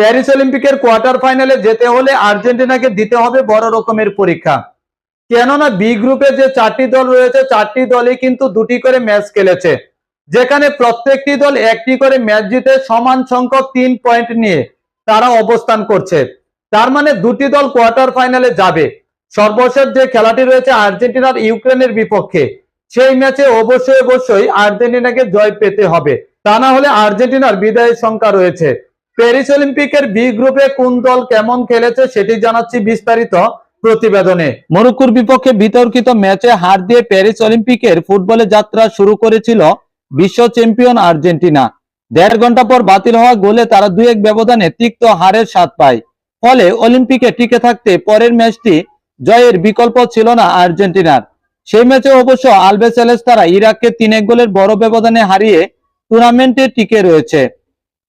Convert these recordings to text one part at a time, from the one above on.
Paris অলিম্পিকের quarter ফাইনালে যেতে হলে আর্জেন্টিনাকে দিতে হবে বড় রকমের পরীক্ষা। কেননা বি গ্রুপে যে চারটি দল রয়েছে, চারটি দলই কিন্তু দুটি করে ম্যাচ খেলেছে। যেখানে প্রত্যেকটি দল একটি করে ম্যাচ জিতে সমান সংখ্যক তিন পয়েন্ট নিয়ে তারা অবস্থান করছে। তার মানে দুটি দল কোয়ার্টার ফাইনালে যাবে। সর্বশেষ যে খেলাটি রয়েছে আর্জেন্টিনার ইউক্রেনের বিপক্ষে, সেই ম্যাচে অবশ্যই অবশ্যই আর্জেন্টিনাকে জয় পেতে হবে। তা না হলে আর্জেন্টিনার বিদায়ের সংখ্যা রয়েছে। প্যারিস অলিম্পিকের বি গ্রুপে কোন দল কেমন খেলেছে সেটি জানাচ্ছি বিস্তারিত প্রতিবেদনে। মরক্কোর বিপক্ষে বিতর্কিত ম্যাচে হার দিয়ে প্যারিস অলিম্পিকের ফুটবলে যাত্রা শুরু করেছিল বিশ্ব চ্যাম্পিয়ন আর্জেন্টিনা। দেড় ঘণ্টা পর বাতিল হওয়া গোলে তারা দুই এক ব্যবধানে তিক্ত হারের স্বাদ পায়। ফলে অলিম্পিকে টিকে থাকতে পরের ম্যাচটি জয়ের বিকল্প ছিল না আর্জেন্টিনার। সেই ম্যাচে অবশ্য আলবেসেলেস তারা ইরাককে তিন এক গোলের বড় ব্যবধানে হারিয়ে টুর্নামেন্টে টিকে রয়েছে।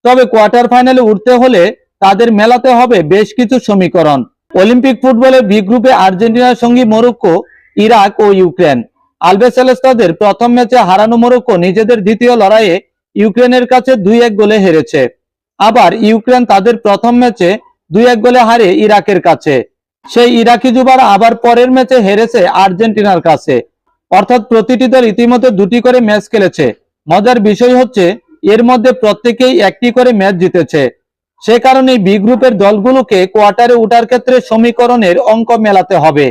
তবে কোয়ার্টার ফাইনালে উঠতে হলে তাদের মেলাতে হবে বেশ কিছু সমীকরণ। অলিম্পিক ফুটবলে বি গ্রুপে আর্জেন্টিনার সঙ্গী মরক্কো, ইরাক ও ইউক্রেন। আলবেসেলেস তাদের প্রথম ম্যাচে হারানো মরক্কো নিজেদের দ্বিতীয় লড়াইয়ে ইউক্রেনের কাছে দুই এক গোলে হেরেছে। আবার ইউক্রেন তাদের প্রথম ম্যাচে দুই এক গোলে হারে ইরাকের কাছে। সেই ইরাকি যুবারা আবার পরের ম্যাচে হেরেছে আর্জেন্টিনার কাছে। অর্থাৎ প্রতিটি দল ইতিমধ্যে দুটি করে ম্যাচ খেলেছে। মজার বিষয় হচ্ছে এর মধ্যে প্রত্যেকেই একটি করে ম্যাচ জিতেছে। সে কারণে বি গ্রুপের দলগুলোকে কোয়ার্টারে ওঠার ক্ষেত্রে সমীকরণের অঙ্ক মেলাতে হবে।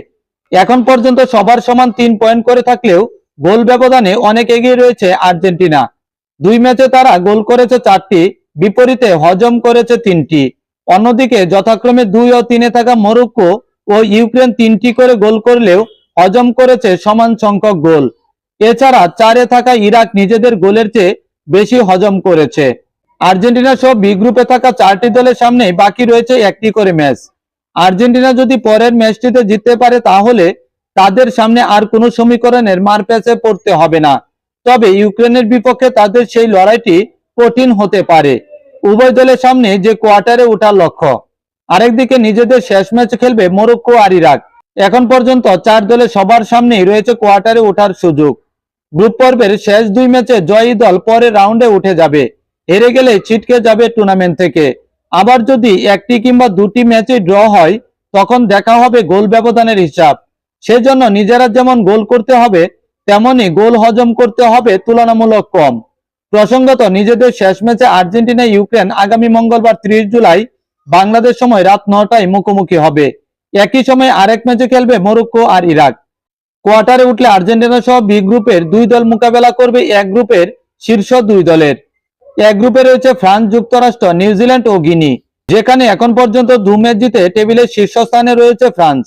এখন পর্যন্ত সবার সমান তিন পয়েন্ট করে থাকলেও গোল ব্যবধানে অনেক এগিয়ে রয়েছে আর্জেন্টিনা। দুই ম্যাচে তারা গোল করেছে চারটি, বিপরীতে হজম করেছে তিনটি। অন্যদিকে যথাক্রমে দুই ও তিনে থাকা মরক্কো ও ইউক্রেন তিনটি করে গোল করলেও হজম করেছে সমান সংখ্যক গোল। এছাড়া চারে থাকা ইরাক নিজেদের গোলের চেয়ে বেশি হজম করেছে। আর্জেন্টিনা সহ বি গ্রুপে থাকা চারটি দলের সামনে বাকি রয়েছে একটি করে ম্যাচ। আর্জেন্টিনা যদি পরের ম্যাচটিতে জিততে পারে, তাহলে তাদের সামনে আর কোনো সমীকরণের মারপ্যাচে পড়তে হবে না। তবে ইউক্রেনের বিপক্ষে তাদের সেই লড়াইটি কঠিন হতে পারে। উভয় দলের সামনে যে কোয়ার্টারে ওঠার লক্ষ্য। আরেকদিকে নিজেদের শেষ ম্যাচ খেলবে মরক্কো আর ইরাক। এখন পর্যন্ত চার দলে সবার সামনেই রয়েছে কোয়ার্টারে ওঠার সুযোগ। গ্রুপ পর্বের শেষ দুই ম্যাচে জয়ী দল পরের রাউন্ডে উঠে যাবে। হেরে গেলে ছিটকে যাবে টুর্নামেন্ট থেকে। আবার যদি একটি কিংবা দুটি ম্যাচে ড্র হয়, তখন দেখা হবে গোল ব্যবধানের হিসাব। সেজন্য নিজেরা যেমন গোল করতে হবে তেমনি গোল হজম করতে হবে তুলনামূলক কম। প্রসঙ্গত, নিজেদের শেষ ম্যাচে আর্জেন্টিনা, ইউক্রেন আগামী মঙ্গলবার ত্রিশ জুলাই বাংলাদেশ সময় রাত নটায় মুখোমুখি হবে। একই সময় আরেক ম্যাচে খেলবে মরক্কো আর ইরাক। কোয়ার্টারে উঠলে আর্জেন্টিনা সহ বি গ্রুপের দুই দল মোকাবেলা করবে, এক গ্রুপের শীর্ষ দুই দলের। এক গ্রুপে রয়েছে ফ্রান্স যুক্তরাষ্ট্র, নিউজিল্যান্ড ও গিনি। যেখানে এখন পর্যন্ত দু ম্যাচ জিতে টেবিলের শীর্ষস্থানে রয়েছে ফ্রান্স।